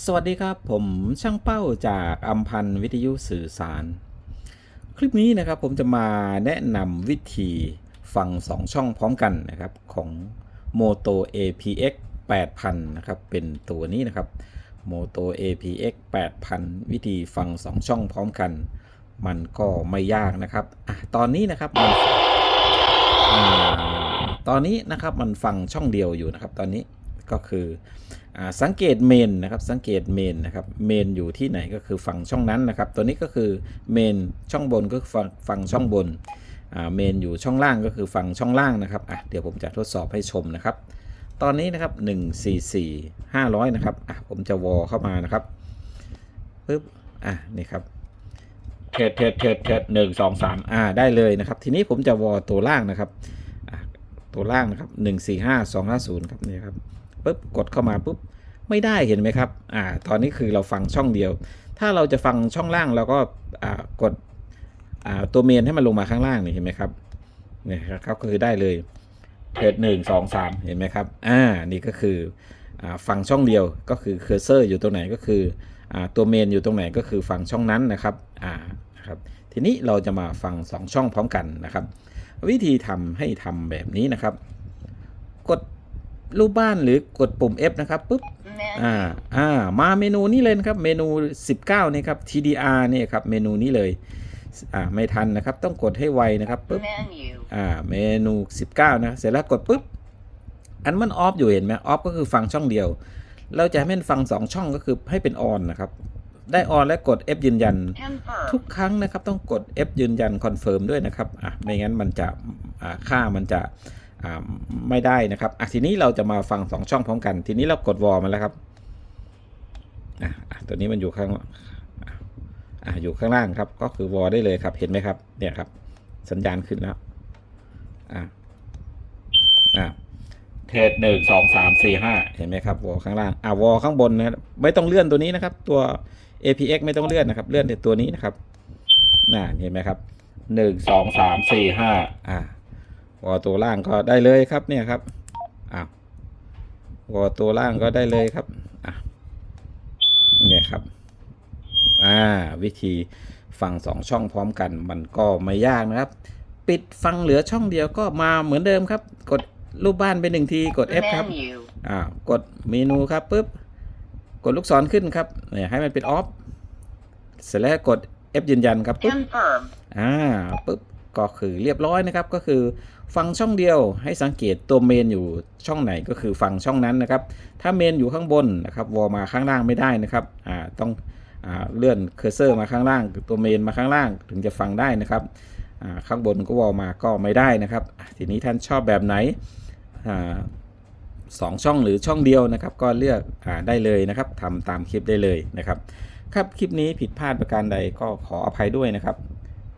สวัสดีครับผมช่างเป้าจากอัมพันวิทยุสื่อสาร คลิปนี้นะครับผมจะมาแนะนำวิธีฟัง 2 ช่องพร้อมกันนะครับของ Moto APX 8000 นะครับ เป็นตัวนี้นะครับ Moto APX 8000 วิธีฟัง 2 ช่องพร้อมกัน มันก็ไม่ยากนะครับอะตอนนี้นะครับมันตอนนี้นะครับมันฟังช่องเดียวอยู่นะครับตอนนี้ ก็คืออาสังเกตเมนนะครับสังเกตเมนนะครับเมนอยู่ที่ไหนก็คือฝั่งช่องนั้นนะครับ ตัวนี้ก็คือเมนช่องบนก็คือฝั่งฝั่งช่องบนเมนอยู่ช่องล่างก็คือฝั่งช่องล่างนะครับอะเดี๋ยวผมจะทดสอบให้ชมนะครับ ตอนนี้นะครับ144 500นะครับอะผมจะวอเข้ามานะครับปึ๊บอะนี่ครับเทรดเทรดเทรดเทรดหนึ่งสองสามอ่าได้เลยนะครับ ทีนี้ผมจะวอตัวล่างนะครับอะตัวล่างนะครับ145 250ครับนี่ครับ ปุ๊บกดเข้ามาปุ๊บไม่ได้เห็นไหมครับอ่าตอนนี้คือเราฟังช่องเดียว ถ้าเราจะฟังช่องล่างเราก็อ่ากดอ่าตัวเมนให้มันลงมาข้างล่างนี่เห็นไหมครับนี่ครับก็คือได้เลยเทรดหนึ่งสองสามเห็นไหมครับอ่านี่ก็คืออ่าฟังช่องเดียวก็คือเคอร์เซอร์อยู่ตรงไหนก็คืออ่าตัวเมนอยู่ตรงไหนก็คือฟังช่องนั้นนะครับอ่านะครับทีนี้เราจะมาฟังสองช่องพร้อมกันนะครับ วิธีทำให้ทำแบบนี้นะครับ กด รูปบ้านหรือกดปุ่ม F นะครับปุ๊บอ่าอ่ามาเมนูนี้เลยนะครับ เมนู 19นี่ครับ TDR เนี่ยครับเมนูนี้เลยอ่าไม่ทันนะครับ ต้องกดให้ไวนะครับปุ๊บ menu อ่าเมนู 19 นะ เสร็จแล้วกดปุ๊บอันมันออฟอยู่เห็นไหมออฟก็คือฟังช่องเดียว เราจะให้มันฟัง 2 ช่องก็คือให้เป็นออนนะครับ ได้ออนและกด F ยืนยัน confirm ทุกครั้งนะครับต้องกด F ยืนยันคอนเฟิร์มด้วยนะครับอะไม่งั้นมันจะอ่าค่ามันจะอ่า ไม่ได้นะครับอะทีนี้เราจะมาฟัง 2 ช่องพร้อมกัน ทีนี้เรากดวอลมาแล้วครับอะตัวนี้มันอยู่ข้างอะอยู่ข้างล่างครับ ก็คือวอลได้เลยครับเห็นไหมครับ เนี่ยครับ สัญญาณขึ้นแล้วอะอะเทรดหนึ่งสองสามสี่ห้าเห็นไหมครับวอลข้างล่างอะวอลข้างบนนะไม่ต้องเลื่อนตัวนี้นะครับ ตัว APX ไม่ต้องเลื่อนนะครับ เลื่อนแต่ตัวนี้นะครับน่าเห็นไหมครับหนึ่งสองสามสี่ห้าอ่า วอตัวล่างก็ได้เลยครับเนี่ยครับอ้าววอตัวล่างก็ได้เลยครับอะเนี่ยครับอ่าวิธีฟังสองช่องพร้อมกันมันก็ไม่ยากนะครับ ปิดฟังเหลือช่องเดียวก็มาเหมือนเดิมครับ กดรูปบ้านไปหนึ่งทีกด F ครับ menu อ่ากดเมนูครับปุ๊บกดลูกศรขึ้นครับเนี่ยให้มันเป็นออฟเสร็จแล้วกด F ยืนยันครับปุ๊บ confirm อ่าปุ๊บ ก็คือเรียบร้อยนะครับก็คือฟังช่องเดียวให้สังเกตตัวเมนอยู่ช่องไหนก็คือฟังช่องนั้นนะครับ ถ้าเมนอยู่ข้างบนนะครับวอลมาข้างล่างไม่ได้นะครับอ่าต้องอ่าเลื่อนเคอร์เซอร์มาข้างล่างตัวเมนมาข้างล่างถึงจะฟังได้นะครับอ่าข้างบนก็วอลมาก็ไม่ได้นะครับ ทีนี้ท่านชอบแบบไหนอ่าสองช่องหรือช่องเดียวนะครับก็เลือกอาได้เลยนะครับทำตามคลิปได้เลยนะครับ ครับคลิปนี้ผิดพลาดประการใดก็ขออภัยด้วยนะครับ